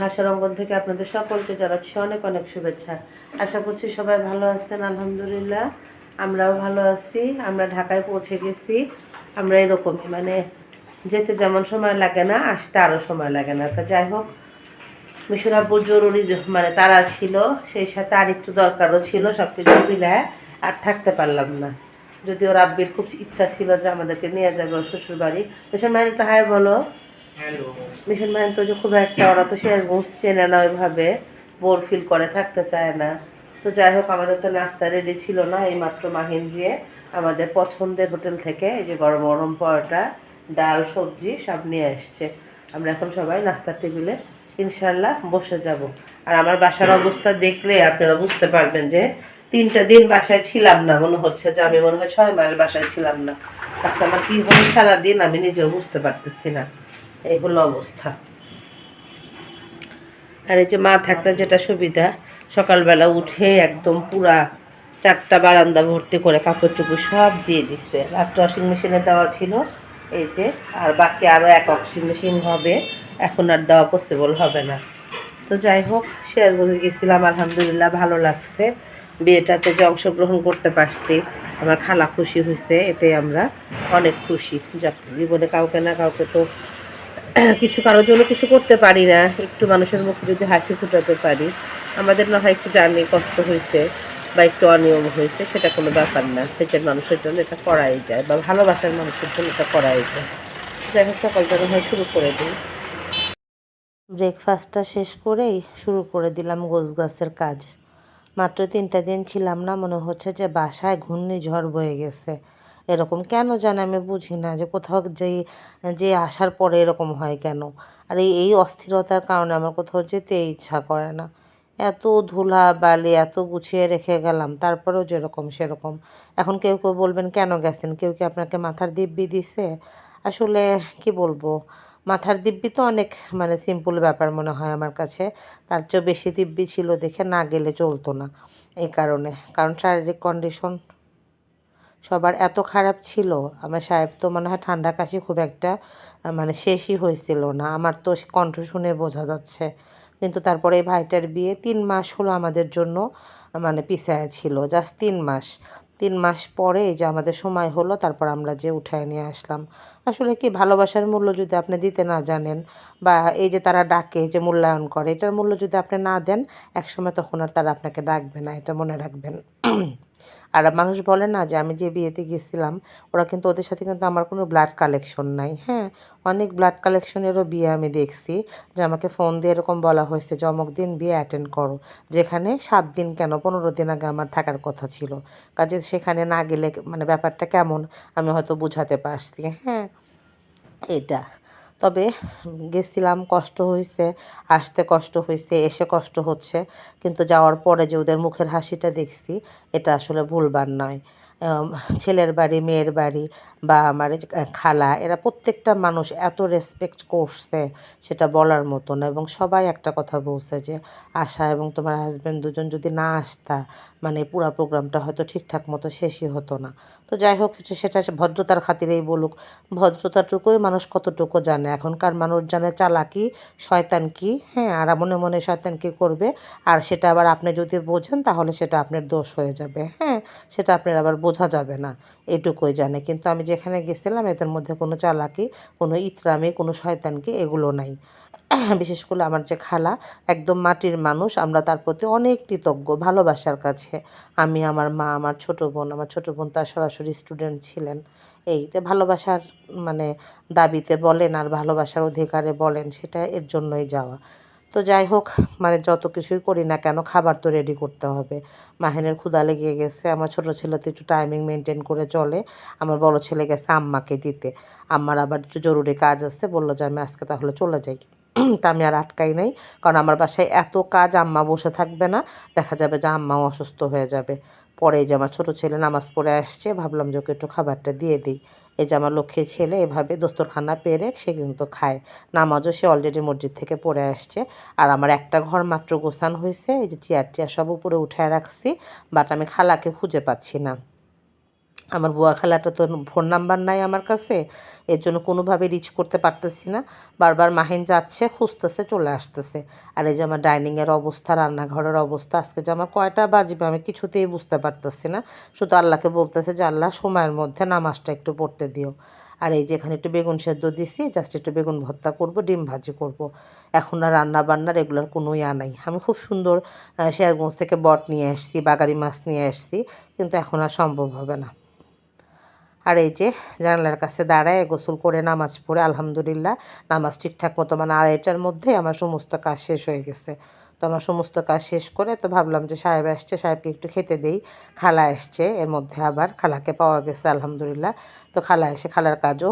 হাসার অঙ্গন থেকে আপনাদের সকলকে জানাচ্ছি অনেক অনেক শুভেচ্ছা। আশা করছি সবাই ভালো আছেন, আলহামদুলিল্লাহ। আমরাও ভালো আছি, আমরা ঢাকায় পৌঁছে গেছি। আমরা এরকমই মানে যেতে যেমন সময় লাগে না, আসতে আরও সময় লাগে না। তা যাই হোক মিশন আব্বুর জরুরি মানে তারা ছিল, সেই সাথে আর একটু দরকারও ছিল সব কিছু মিলায় আর থাকতে পারলাম না। যদি ওর আব্বির খুব ইচ্ছা ছিল যে আমাদেরকে নিয়ে যাবে শ্বশুর বাড়ি মিশন মাইন একটু হাই বলো। মিশন মাইন তো খুব একটা, ওরা তো না ওইভাবে বোর ফিল করে, থাকতে চায় না। তো যাই হোক, আমাদের তো নাস্তা রেডি ছিল না এই মাত্র মাহিন দিয়ে আমাদের পছন্দের হোটেল থেকে এই যে গরম গরম পরোটা, ডাল, সবজি সব নিয়ে এসছে আমরা এখন সবাই নাস্তার টেবিলে ইনশাল্লাহ বসে যাব। আর আমার বাসার অবস্থা দেখলে আপনারা বুঝতে পারবেন যে তিনটা দিন বাসায় ছিলাম না, মনে হচ্ছে যে আমি মনে হয় ছয় মাস বাসায় ছিলাম না। আজকে আমার কি হলো সারাদিন আমি নিজেও বুঝতে পারতেছি না। এই হলো অবস্থা। আর এই যে মা থাকলে যেটা সুবিধা, সকালবেলা উঠে একদম পুরা চারটা বারান্দা ভর্তি করে কাপড় টুপড় সব দিয়ে দিচ্ছে একটা ওয়াশিং মেশিনে দেওয়া ছিল, এই যে, আর বাকি আরও এক ওয়াশিং মেশিন হবে। এখন আর দেওয়া পসিবল হবে না। তো যাই হোক, সিরাজগঞ্জে গেছিলাম, আলহামদুলিল্লাহ ভালো লাগছে। বিয়েটাতে যে অংশগ্রহণ করতে পারছি, আমার খালা খুশি হয়েছে এতে আমরা অনেক খুশি। জীবনে কাউকে না কাউকে তো কিছু কারোর জন্য কিছু করতে পারি না। একটু মানুষের মুখে যদি হাসি ফুটাতে পারি, আমাদের না হয় একটু জার্নি কষ্ট হয়েছে বা একটু অনিয়ম হয়েছে সেটা কোনো ব্যাপার না। নিজের মানুষের জন্য এটা করাই যায় বা ভালোবাসার মানুষের জন্য এটা করাই যায়। যাই হোক, সকালটা হয় শুরু করে দিই। ব্রেকফাস্টটা শেষ করেই শুরু করে দিলাম গোছ গাছের কাজ। মাত্র তিনটা দিন ছিলাম না, মনে হচ্ছে যে বাসায় ঘূর্ণিঝড় বয়ে গেছে। এরকম। কেন জানে আমি বুঝি না যে কোথাও যে যে আসার পরে এরকম হয় কেন? আর এই এই অস্থিরতার কারণে আমার কোথাও যেতে ইচ্ছা করে না। এত ধুলা বালি, এত গুছিয়ে রেখে গেলাম, তারপরেও যেরকম সেরকম। এখন কেউ কেউ বলবেন, কেন গেছেন? কেউ কি আপনাকে মাথার দিব্যি দিছে? আসলে কি বলব? মাথার দিব্যি তো অনেক মানে সিম্পল ব্যাপার মনে হয় আমার কাছে। তার চেয়েও বেশি দিব্যি ছিল দেখে না গেলে চলতো না এই কারণে। কারণ শারীরিক কন্ডিশন সবার এত খারাপ ছিল। আমার সাহেব তো মনে হয় ঠান্ডা কাশি খুব একটা মানে শেষই হয়েছিল না। আমার তো কণ্ঠ শুনে বোঝা যাচ্ছে। কিন্তু তারপরে এই ভাইটার বিয়ে তিন মাস হলো আমাদের জন্য মানে পিছায় ছিল, জাস্ট তিন মাস। তিন মাস পরে যে আমাদের সময় হলো, তারপর আমরা যে উঠায় নিয়ে আসলাম। আসলে কি, ভালোবাসার মূল্য যদি আপনি দিতে না জানেন, বা এই যে তারা ডাকে, যে মূল্যায়ন করে, এটার মূল্য যদি আপনি না দেন, একসময় তখন আর তারা আপনাকে ডাকবে না, এটা মনে রাখবেন। আর মানুষ বলে না যে আমি যে বিয়েতে গেছিলাম, ওরা কিন্তু ওদের সাথে কিন্তু আমার কোনো ব্লাড কালেকশন নাই। হ্যাঁ অনেক ব্লাড কালেকশনেরও বিয়ে আমি দেখছি, যে আমাকে ফোন দিয়ে এরকম বলা হয়েছে যে, অমুক দিন বিয়ে অ্যাটেন্ড করো। যেখানে সাত দিন কেন, পনেরো দিন আগে আমার থাকার কথা ছিল। কাজে সেখানে না গেলে মানে ব্যাপারটা কেমন, আমি হয়তো বুঝাতে পারছি। হ্যাঁ এটা। তবে গেছিলাম, কষ্ট হয়েছে আসতে কষ্ট হয়েছে এসে কষ্ট হচ্ছে। কিন্তু যাওয়ার পরে যে ওদের মুখের হাসিটা দেখছি, এটা আসলে ভুলবার নয়। ছেলের বাড়ি, মেয়ের বাড়ি বা আমার খালা, এরা প্রত্যেকটা মানুষ এত রেসপেক্ট করছে সেটা বলার মতো না এবং সবাই একটা কথা বলছে যে, আশা এবং তোমার হাজব্যান্ড দুজন যদি না আসতা মানে পুরো প্রোগ্রামটা হয়তো ঠিকঠাক মতো শেষই হতো না। তো যাই হোক সেটা ভদ্রতার খাতিরেই বলুক। ভদ্রতাটুকুই মানুষ কতটুকু জানে? এখনকার মানুষ জানে চালাকি, শয়তান কি? হ্যাঁ আর মনে মনে শয়তান কি করবে? আর সেটা আবার আপনি যদি বোঝেন, তাহলে সেটা আপনার দোষ হয়ে যাবে। হ্যাঁ সেটা আপনার আবার বোঝা যাবে না, এটুকুই জানে। কিন্তু আমি যেখানে গেছিলাম, এদের মধ্যে কোনো চালাকি, কোনো ইতরামি, কোনো শয়তানকি এগুলো নাই। বিশেষ করে আমার যে খালা, একদম মাটির মানুষ, আমরা তার প্রতি অনেক কৃতজ্ঞ, ভালোবাসার কাছে। আমি, আমার মা, আমার ছোট বোন, আমার ছোট বোন তার সরাসরি স্টুডেন্ট ছিলেন। এই তো ভালোবাসার মানে দাবিতে বলেন আর ভালোবাসার অধিকারে বলেন, সেটা এর জন্যই যাওয়া। তো যাই হোক মানে যত কিছুই করি না কেন খাবার তো রেডি করতে হবে। মাহিনের ক্ষুদা লেগে গেছে, আমার ছোট ছেলে তো একটু টাইমিং মেনটেন করে চলে। আমার বড় ছেলে গেছে আম্মাকে দিতে। আম্মার আবার একটু জরুরি কাজ আছে, বলল যে আমি আজকে তাহলে চলে যাই। তা আমি আর আটকাই নাই, কারণ আমার বাসায় এত কাজ আম্মা বসে থাকবে না, দেখা যাবে যে আম্মাও অসুস্থ হয়ে যাবে। পরে যে আমার ছোটো ছেলে নামাজ পড়ে আসছে, ভাবলাম যে ওকে একটু খাবারটা দিয়ে দিই। এই যে আমার লক্ষ্মীর ছেলে, এভাবে দোস্তরখানা পেরে সে কিন্তু খায়। নামাজও সে অলরেডি মসজিদ থেকে পড়ে আসছে। আর আমার একটা ঘর মাত্র গোসান হয়েছে, এই যে চেয়ার টিয়ার সব উপরে উঠায় রাখছি বাট আমি খালাকে খুঁজে পাচ্ছি না। আমার বুয়া খালাটা তো ফোন নাম্বার নাই আমার কাছে, এর জন্য কোনোভাবে রিচ করতে পারতেছি না। বারবার মাহিন যাচ্ছে, খুঁজতেছে, চলে আসতেছে। আর এই যে আমার ডাইনিংয়ের অবস্থা, রান্নাঘরের অবস্থা, আজকে যে আমার কয়টা বাজবে আমি কিছুতেই বুঝতে পারতেছি না। শুধু আল্লাহকে বলতেছে যে, আল্লাহ, সময়ের মধ্যে নামাজটা একটু পড়তে দিও। আর এই যে এখানে একটু বেগুন সেদ্ধ দিছি জাস্ট একটু বেগুন ভর্তা করব, ডিম ভাজি করব। এখন আর রান্না বান্নার এগুলোর কোনো ইয়া নাই। আমি খুব সুন্দর শেয়ারগঞ্জ থেকে বট নিয়ে আসছি, বাগারি মাছ নিয়ে আসছি, কিন্তু এখন আর সম্ভব হবে না। আর এই যে জানালার কাছে দাঁড়ায় গোসল করে নামাজ পড়ে, আলহামদুলিল্লাহ, নামাজ ঠিকঠাক মতো মানে আড়াইটার মধ্যে আমার সমস্ত কাজ শেষ হয়ে গেছে। তো আমার সমস্ত কাজ শেষ করে তো ভাবলাম যে সাহেব আসছে, সাহেবকে একটু খেতে দেই। খালা আসছে, এর মধ্যে আবার খালাকে পাওয়া গেছে, আলহামদুলিল্লাহ। তো খালা এসে খালার কাজও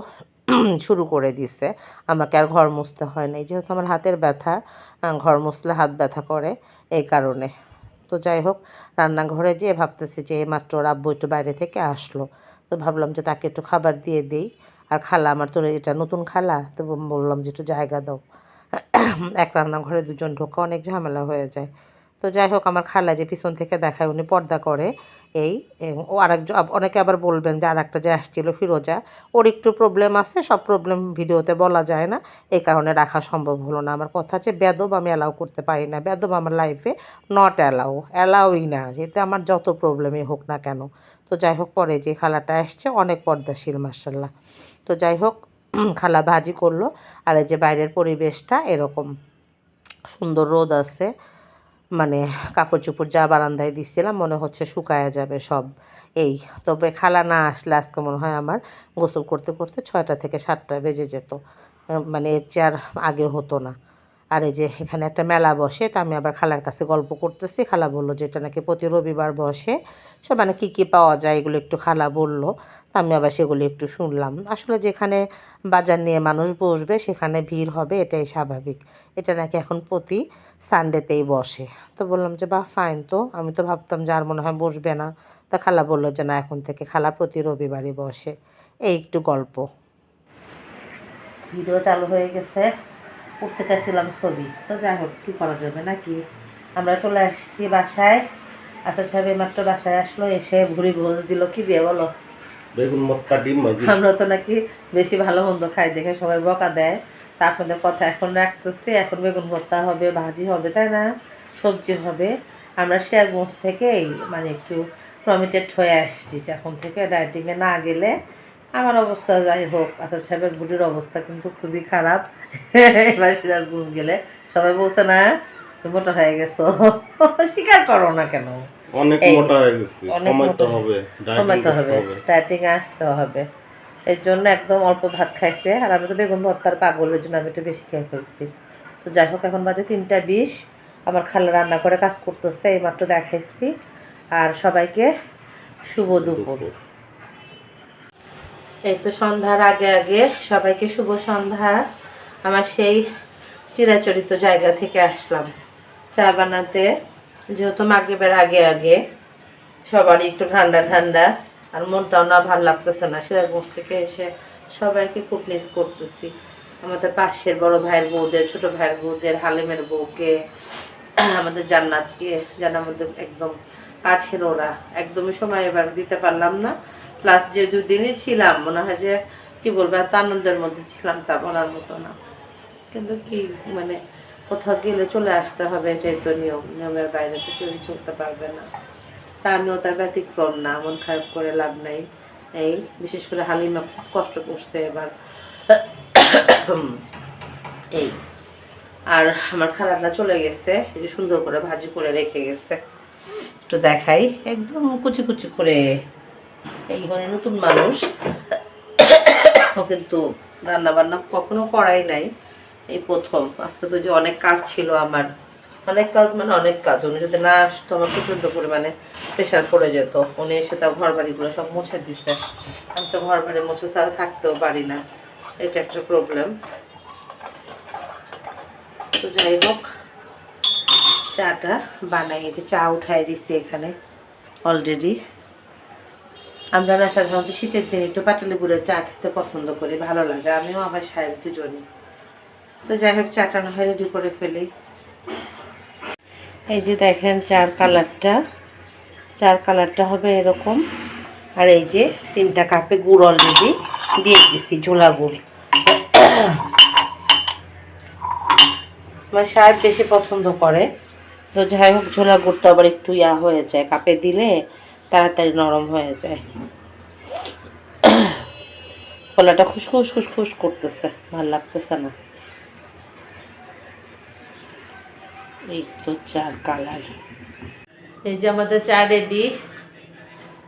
শুরু করে দিছে। আমাকে আর ঘর মুছতে হয় না যেহেতু আমার হাতের ব্যথা ঘর মুছলে হাত ব্যথা করে এই কারণে। তো যাই হোক, রান্নাঘরে যেয়ে ভাবতেছি যে মাত্র আব্বু একটু বাইরে থেকে আসলো। তো ভাবলাম যে তাকে একটু খাবার দিয়ে দিই। আর খালা আমার তো এটা নতুন খালা, তো বললাম যে একটু জায়গা দাও। এক রান্নাঘরে দুজন ঢোকা অনেক ঝামেলা হয়ে যায়। তো যাই হোক, আমার খালা যে পিছন থেকে দেখায়, উনি পর্দা করে এই ও আরেকজন অনেকে আবার বলবেন যে আর একটা যে আসছিল ফিরোজা, ওর একটু প্রবলেম আছে, সব প্রবলেম ভিডিওতে বলা যায় না। এই কারণে রাখা সম্ভব হলো না। আমার কথা হচ্ছে বেদব আমি অ্যালাউ করতে পারি না। বেদব আমার লাইফে নট অ্যালাউ অ্যালাউই না। যেতে আমার যত প্রবলেমই হোক না কেন। তো যাই হোক, পরে যে খালাটা আসছে অনেক পর্দাশীল মার্শাল্লাহ তো যাই হোক খালা ভাজি করল। আর এই যে বাইরের পরিবেশটা এরকম সুন্দর রোদ আছে মানে কাপড় চোপড় যা বারান্দায় দিচ্ছিলাম মনে হচ্ছে শুকায়া যাবে সব। এই, তবে খালা না আসলে আজকে মনে হয় আমার গোসল করতে করতে ছয়টা থেকে সাতটা বেজে যেত। মানে এর চেয়ে আর আগে হতো না। আর এই যে এখানে একটা মেলা বসে, তা আমি আবার খালার কাছে গল্প করতেছি। খালা বলল যে এটা নাকি প্রতি রবিবার বসে। সে মানে কী কী পাওয়া যায় এগুলো একটু খালা বলল। তা আমি আবার সেগুলো একটু শুনলাম। আসলে যেখানে বাজার নিয়ে মানুষ বসবে, সেখানে ভিড় হবে, এটাই স্বাভাবিক। এটা নাকি এখন প্রতি সানডেতেই বসে। তো বললাম যে, বাহ ফাইন তো। আমি তো ভাবতাম যে আর মনে হয় বসবে না। তা খালা বলল যে, না, এখন থেকে খালা প্রতি রবিবারই বসে। এই একটু গল্প। ভিডিও চালু হয়ে গেছে। উঠতে চাইছিলাম ছবি। তো যাই হোক কী করা যাবে নাকি? আমরা চলে আসছি বাসায়। আচ্ছা সাহেব মাত্র বাসায় আসলো এসে ভুড়ি ভোজ দিল। কি দিয়ে বলো? বেগুন মত্তা ডিম ভাজি। আমরা তো নাকি বেশি ভালো মন্দ খাই দেখে সবাই বকা দেয়। তা আপনাদের কথা এখন রাখতেছি এখন বেগুন ভর্তা হবে ভাজি হবে তাই না? সবজি হবে। আমরা শেয়ারগঞ্জ থেকেই মানে একটু প্রমিটেড হয়ে আসছি। এখন থেকে ডায়েটিংয়ে না গেলে আমার অবস্থা যাই হোক আচ্ছা সাহেবের বুড়ির অবস্থা কিন্তু খুবই খারাপ। এবার সিরাজগঞ্জ গেলে সবাই বলছে না তুমি মোটা হয়ে গেছো। স্বীকার করো না কেন? অনেক মোটা হয়ে গেছে কমাইতে হবে করতে হবে ডায়েটিং আসতে হবে। এর জন্য একদম অল্প ভাত খাইছে আর আমি তো বেগুন ভর্তার পাগলের জন্য আমি একটু বেশি খেয়ে ফেলছি। তো যাই হোক এখন বাজে তিনটা বিশ আমার খালা রান্না করে কাজ করতেছে এইমাত্র দেখাইছি। আর সবাইকে শুভ দুপুর। এই তো সন্ধ্যার আগে আগে সবাইকে শুভ সন্ধ্যা। আমার সেই চিরাচরিত জায়গা থেকে আসলাম। চা বানাতে, যেহেতু মাগরিবের আগে আগে, সবারই একটু ঠান্ডা ঠান্ডা, আর মনটাও না ভালো লাগতেছে না। সিরাজগঞ্জ থেকে এসে সবাইকে খুব মিস করতেছি। আমাদের পাশের বড় ভাইয়ের বউদের, ছোট ভাইয়ের বউদের, হালিমের বউকে, আমাদের জান্নাতকে, যেন আমাদের একদম কাছের ওরা। একদমই সময় এবার দিতে পারলাম না। প্লাস যে দুদিনই ছিলাম, মনে হয় যে কি বলব, এত আনন্দের মধ্যে ছিলাম তা বলার মতো না। কিন্তু কি মানে কোথাও গেলে চলে আসতে হবে, এটাই তো নিয়ম। নিয়মের বাইরে তো কেউই চলতে পারবে না। তা আমিও তার ব্যতিক্রম না, মন খারাপ করে লাভ নাই। এই বিশেষ করে হালিমা খুব কষ্ট করছে এবার। এই, আর আমার খালাটা চলে গেছে, এই যে সুন্দর করে ভাজি করে রেখে গেছে। একটু দেখাই, একদম কুচি কুচি করে এই মানে নতুন মানুষ। ও কিন্তু রান্না বান্না কখনো করাই নাই। এই প্রথম। আজকে তো যে অনেক কাজ ছিল আমার। অনেক কাজ মানে অনেক কাজ। উনি যদি না আসতো, আমার প্রচণ্ড পরিমাণে প্রেশার পড়ে যেত। উনি এসে তার ঘর বাড়িগুলো সব মুছে দিছে। আমি তো ঘর বাড়ি মুছে ছাড়া থাকতেও পারি না। এটা একটা প্রবলেম তো যাই হোক, চাটা বানাই। যে চা উঠাই দিচ্ছি এখানে অলরেডি আমরা না সাধারণত শীতের দিনে একটু পাটালি গুড়ের চা খেতে পছন্দ করি, ভালো লাগে। আমিও আমার সাহেব দুজনই তো যাই হোক, চাটা না হয় রেডি করে ফেলি। এই যে দেখেন চার কালারটা। চার কালারটা হবে এরকম। আর এই যে তিনটা কাপে গুড় অলরেডি দিয়ে দিছি, ঝোলা গুড়। আমার সাহেব বেশি পছন্দ করে। তো যাই হোক, ঝোলা গুড়টা আবার একটু ইয়া হয়ে যায়। কাপে দিলে তাড়াতাড়ি নরম হয়ে যায়। কলাটা খুসখুস খুসখুস করতেছে, ভালো লাগতেছে না। এই তো চার কালার। এই যে আমাদের চা রেডি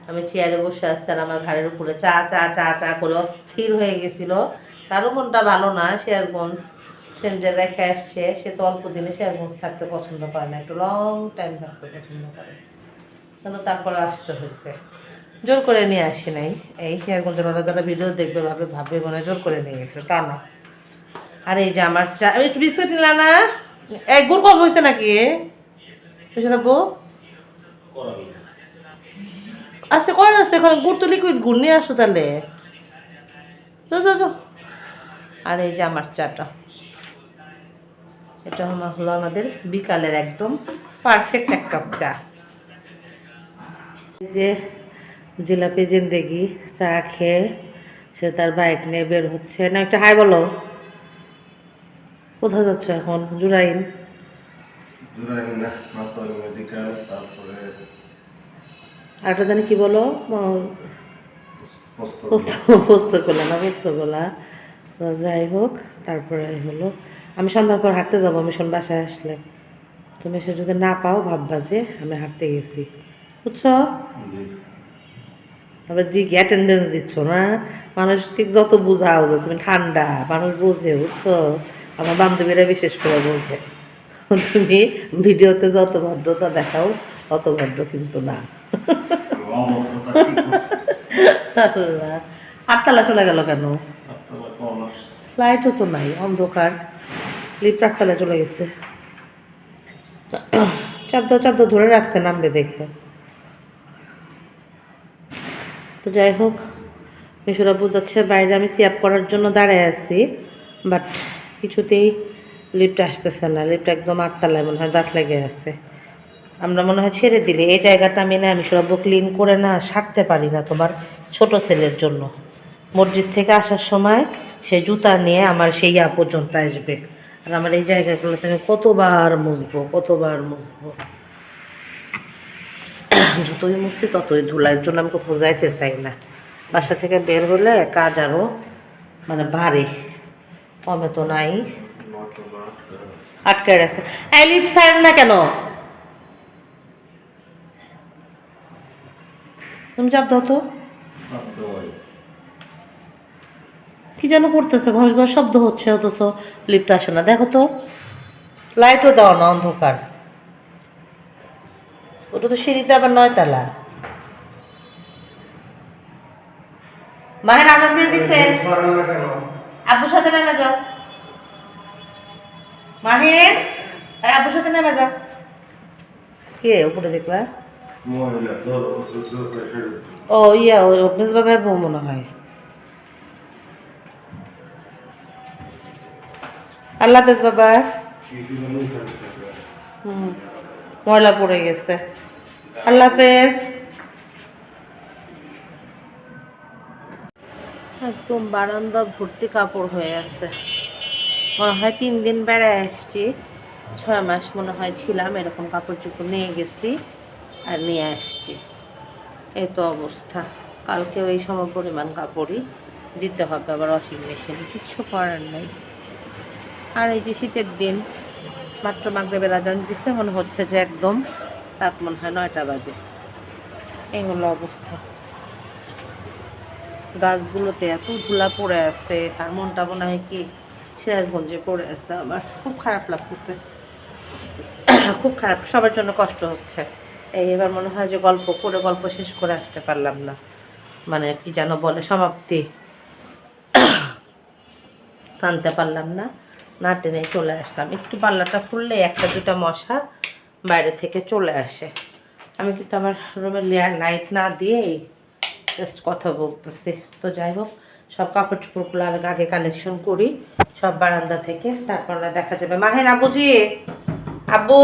আমি চেয়ারে বসে আর আমার ঘাড়ের উপরে চা চা চা চা করে অস্থির হয়ে গেছিল। তারও মনটা ভালো না, শেয়ারগঞ্জ ফ্রেন্ডের রেখে আসছে। সে তো অল্প দিনে শেয়ারগঞ্জ থাকতে পছন্দ করে না, একটু লং টাইম থাকতে পছন্দ করে। কিন্তু তারপরে আসতে হয়েছে। জোর করে নিয়ে আসি নাই। এই শেয়ারগঞ্জের ওরা যারা ভিডিও দেখবে, ভাবে ভাবে মনে জোর করে নিয়ে গেছে টানা আর এই যে আমার চা আমি একটু বিস্কুট নিলা না? এক গুড় কম হয়েছে নাকি? বউ। আচ্ছা কর আছে, এখন গুড় তো লিকুইড গুড়, নিয়ে আসো তাহলে। যাও আর এই যে আমার চাটা। এটা আমার হলো আমাদের বিকালের একদম পারফেক্ট এক কাপ চা। যে জিলাপি জিন্দেগি চা খেয়ে সে তার বাইক নিয়ে বের হচ্ছে। না একটা হাই বলো। কোথায় যাচ্ছে এখন? জুরাইন? আরেকটা জানি কি বলো? ম- পোস্ত পোস্ত পোস্তগোলা না পোস্তগোলা তো যাই হোক তারপরে হলো আমি সন্ধ্যার পর হাঁটতে যাব মিশন বাসায় আসলে। তুমি এসে যদি না পাও ভাববা যে আমি হাঁটতে গেছি। বুঝছ। তবে জি অ্যাটেন্ডেন্স দিচ্ছ না? মানুষকে যত বুঝাও যে তুমি ঠান্ডা মানুষ বোঝে বুঝছ? আমার বান্ধবীরা বিশেষ করে বোঝে। তুমি ভিডিওতে যত ভদ্রতা দেখাও অত ভদ্র কিন্তু না? আল্লাহ। আটতলা চলে গেল কেন? লাইটও তো নাই অন্ধকার। লিফট আটতলায় চলে গেছে। চাপ দাও চাপ দাও ধরে রাখতে নামবে দেখে। তো যাই হোক, মিশরা বোঝাচ্ছে বাইরে আমি সিয়াপ করার জন্য দাঁড়ায় আছি বাট কিছুতেই লিফট আসতেছে না। লিফট একদম আটতলায় মনে হয়, দাঁত লেগে আছে। আমরা মনে হয় ছেড়ে দিলে। এই জায়গাটা আমি না আমি সব ক্লিন করে না, সারতে পারি না তোমার ছোট ছেলের জন্য। মসজিদ থেকে আসার সময় সে জুতা নিয়ে আমার সেই ইয়া পর্যন্ত আসবে। আর আমার এই জায়গাগুলোতে আমি কতবার মুছবো কতবার মুছবো। যতই মুছছি ততই ধুলার জন্য আমি কোথাও যাইতে চাই না। বাসা থেকে বের হলে কাজ আরও মানে বাড়ে কমে তো নাই। আটকে গেছে এই লিফট সাইড না কেন? তুমি চাপ দাও তো। কি যেন করতেছে ঘষ ঘষ শব্দ হচ্ছে অথচ। লিফট আসে না। দেখো তো। লাইটও দাও না অন্ধকার। ওটা তো সিঁড়িতে আবার নয় তালা। মাহের আজান দিয়ে দিছে? আব্বুর সাথে নেমে যাও। মাহির এই আব্বুর সাথে নেমে যাও। কে উপরে দেখবা। ও ইয়া ও অগ্নেশ বাবার বউ মনে হয়। আল্লাহ হাফেজ বাবা। হুম। ময়লা পড়ে গেছে। আল্লাহ হাফেজ। একদম বারান্দা ভর্তি কাপড় হয়ে আছে। মনে হয় তিন দিন বেড়ায় আসছি। ছয় মাস মনে হয় ছিলাম, এরকম কাপড় চোপড় নিয়ে গেছি আর নিয়ে আসছি। এই তো অবস্থা। কালকে ওই সম পরিমাণ কাপড়ই দিতে হবে, আবার ওয়াশিং মেশিনে কিচ্ছু করার নেই। আর এই যে শীতের দিন মাত্র মাগরেবের আজান দিচ্ছে মনে হচ্ছে যে একদম রাত মনে হয় নয়টা বাজে। এই হলো অবস্থা। গাছগুলোতে এত ধুলা পড়ে আছে, আর মনটা মনে হয় কি সিরাজগঞ্জে পড়ে আছে আমার। খুব খারাপ লাগতেছে। খুব খারাপ, সবার জন্য কষ্ট হচ্ছে। এই এবার মনে হয় যে গল্প করে, গল্প শেষ করে আসতে পারলাম না। মানে কি যেন বলে, সমাপ্তি। টানতে পারলাম না। না টেনে চলে আসলাম। একটু পাল্লাটা খুললে একটা দুটা মশা বাইরে থেকে চলে আসে। আমি কিন্তু আমার রুমের লেয়ার লাইট না দিয়েই জাস্ট কথা বলতেছি। তো যাই হোক, সব কাপড় চোপড়গুলো আগে কালেকশন করি, সব বারান্দা থেকে, তারপর দেখা যাবে। মাহেন, আবুজি! আব্বু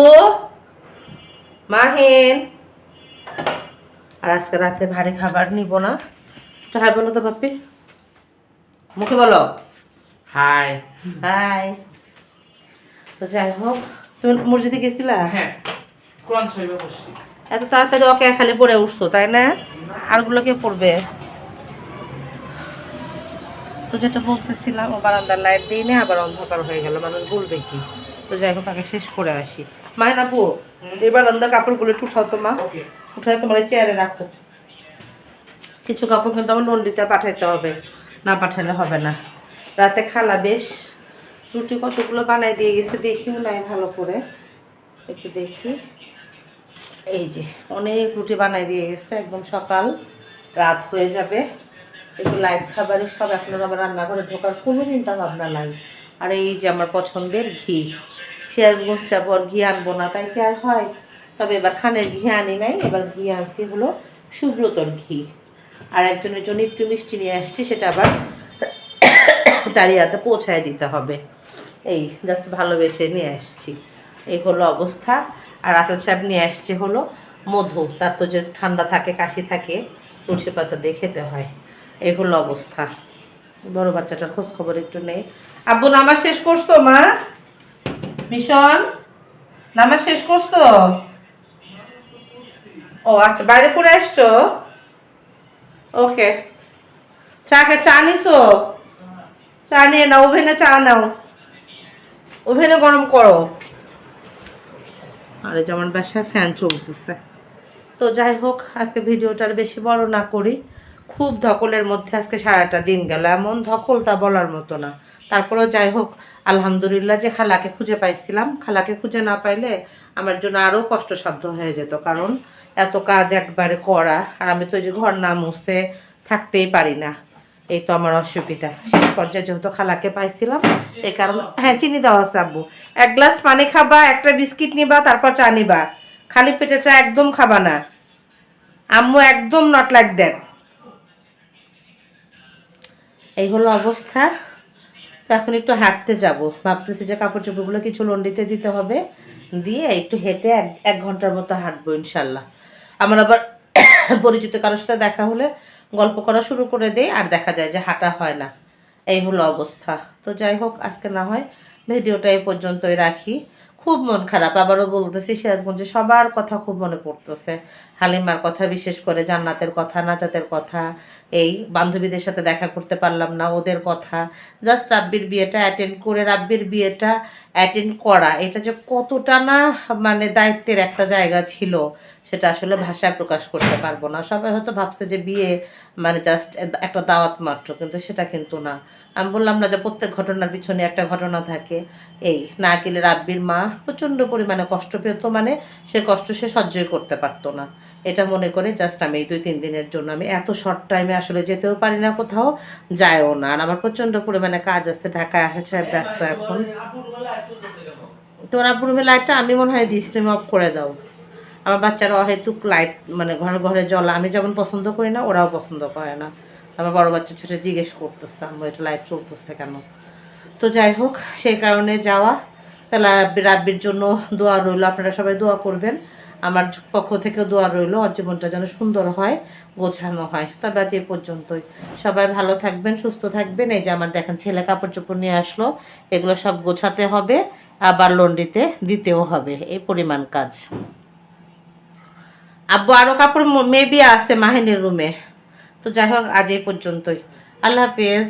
মাহেন! আর আজকে রাতে ভারী খাবার নিব না। তো হাই বলো তো বাপি মুখে বলো। হাই হাই তো যাই হোক তুমি মসজিদে গেছিলা? হ্যাঁ কোরআন শরীফে বসছি। এত তাড়াতাড়ি ওকে খালি পড়ে উঠছো তাই না? আরগুলো কে পড়বে? তো যেটা বলতেছিলাম ও বারান্দার লাইট দিই না আবার অন্ধকার হয়ে গেল মানুষ বলবে কি? তো যাই হোক আগে শেষ করে আসি। মায়ের আপু এই বারান্দার কাপড়গুলো একটু উঠাও তো মা। উঠায় তোমার চেয়ারে রাখো। কিছু কাপড় কিন্তু আমার লন্ডিতে পাঠাইতে হবে। না পাঠালে হবে না। রাতে খালা বেশ রুটি কতগুলো বানাই দিয়ে গেছে দেখিও নাই ভালো করে। একটু দেখি। এই যে, অনেক রুটি বানাই দিয়ে গেছে, একদম সকাল, রাত হয়ে যাবে। একটু লাইট খাবারে সব এখন আবার রান্নাঘরে ঢোকার কোনো চিন্তা ভাবনা নাই। আর এই যে আমার পছন্দের ঘি পেঁয়াজ গুচ্ছাবো আর ঘি আনব না, তাই কি আর হয়? তবে এবার খানের ঘি আনি নাই, এবার ঘি আনছি হলো সুব্রতর ঘি। আর একজনের জন্য একটু মিষ্টি নিয়ে আসছি, সেটা আবার হাতে পৌঁছায় দিতে হবে। এই জাস্ট ভালোবেসে নিয়ে আসছি। এই হলো অবস্থা। আর আসাদ সাহেব নিয়ে আসছে হলো মধু। তার তো যে ঠান্ডা থাকে, কাশি থাকে তুলসী পাতা দিয়ে খেতে হয়। এই হলো অবস্থা। বড় বাচ্চাটার খোঁজ খবর একটু নেই। আব্বু, নামাজ শেষ করছ, মা? মিশন নামাজ শেষ করছ? ও আচ্ছা বাইরে করে আসছো? ওকে। চা খে, চা নিছো? চা নিয়ে নাও, ওভেনে চা নাও। ওভেনে গরম করো। আর যেমন বাসায় ফ্যান চলতেছে। তো যাই হোক, আজকে ভিডিওটা আর বেশি বড় না করি। খুব ধকলের মধ্যে আজকে সারাটা দিন গেল। এমন ধকল তা বলার মতো না। তারপরেও যাই হোক, আলহামদুলিল্লাহ যে খালাকে খুঁজে পাইছিলাম, খালাকে খুঁজে না পাইলে আমার জন্য আরও কষ্টসাধ্য হয়ে যেত। কারণ এত কাজ একবারে করা, আর আমি তো যে ঘর না মুছে থাকতেই পারি না। এই তো আমার অসুবিধা। শেষ পর্যায়ে যেহেতু খালাকে পাইছিলাম এই কারণে হ্যাঁ চিনি দেওয়া আছে আব্বু। এক গ্লাস পানি খাবা, একটা বিস্কিট নিবা, তারপর চা নিবা। খালি পেটে চা একদম খাবা না। আম্মু একদম নট লাইক দ্যাট এই হলো অবস্থা। তো এখন একটু হাঁটতে যাব। ভাবতেছি যে কাপড় চোপড়গুলো কিছু লন্ডিতে দিতে হবে। দিয়ে একটু হেঁটে এক এক ঘণ্টার মতো হাঁটবো ইনশাল্লাহ। আমার আবার পরিচিত কারোর সাথে দেখা হলে গল্প করা শুরু করে দেয় আর দেখা যায় যে হাঁটা হয় না। এই হলো অবস্থা। তো যাই হোক, আজকে না হয় ভিডিওটা এই পর্যন্তই রাখি। খুব মন খারাপ। আবারও বলতেছি, সিরাজগঞ্জে সবার কথা খুব মনে পড়তেছে। হালিমার কথা, বিশেষ করে জান্নাতের কথা, নাজাতের কথা, এই বান্ধবীদের সাথে দেখা করতে পারলাম না, ওদের কথা। জাস্ট রাব্বির বিয়েটা অ্যাটেন্ড করে, রাব্বির বিয়েটা অ্যাটেন্ড করা, এটা যে কতটা না মানে দায়িত্বের একটা জায়গা ছিল, সেটা আসলে ভাষায় প্রকাশ করতে পারব না। সবাই হয়তো ভাবছে যে বিয়ে মানে জাস্ট একটা দাওয়াত মাত্র, কিন্তু সেটা কিন্তু না। আমি বললাম না যে প্রত্যেক ঘটনার পিছনে একটা ঘটনা থাকে। এই না গেলে রাব্বির মা প্রচণ্ড পরিমাণে কষ্ট পেত মানে সে কষ্ট সে সহ্যই করতে পারতো না। এটা মনে করে জাস্ট আমি এই দুই তিন দিনের জন্য আমি এত শর্ট টাইমে আসলে যেতেও পারি না কোথাও যায়ও না। আর আমার প্রচণ্ড পরিমাণে কাজ আছে ঢাকায় আসা ব্যস্ত এখন। তোমার রুমের লাইটটা আমি মনে হয় দিয়েছি তুমি অফ করে দাও। আমার বাচ্চারা অহেতুক লাইট মানে ঘরে ঘরে জল আমি যেমন পছন্দ করি না ওরাও পছন্দ করে না। আমার বড় বাচ্চা ছোটো জিজ্ঞেস করতেছে আমার এটা লাইট চলতেছে কেন? তো যাই হোক সেই কারণে যাওয়া। তাহলে রাব্বি- রাব্বির জন্য দোয়া রইল আপনারা সবাই দোয়া করবেন। আমার পক্ষ থেকে দোয়া রইল ওর জীবনটা যেন সুন্দর হয়, গোছানো হয়। তবে আজ এই পর্যন্তই। সবাই ভালো থাকবেন, সুস্থ থাকবেন। এই যে আমার দেখেন ছেলে কাপড় চোপড় নিয়ে আসলো, এগুলো সব গোছাতে হবে, আবার লন্ডিতে দিতেও হবে, এই পরিমাণ কাজ। আব্বু আরও কাপড় মেবি আছে মাহিনের রুমে। তো যাই হোক, আজ এই পর্যন্তই। আল্লাহ হাফেজ।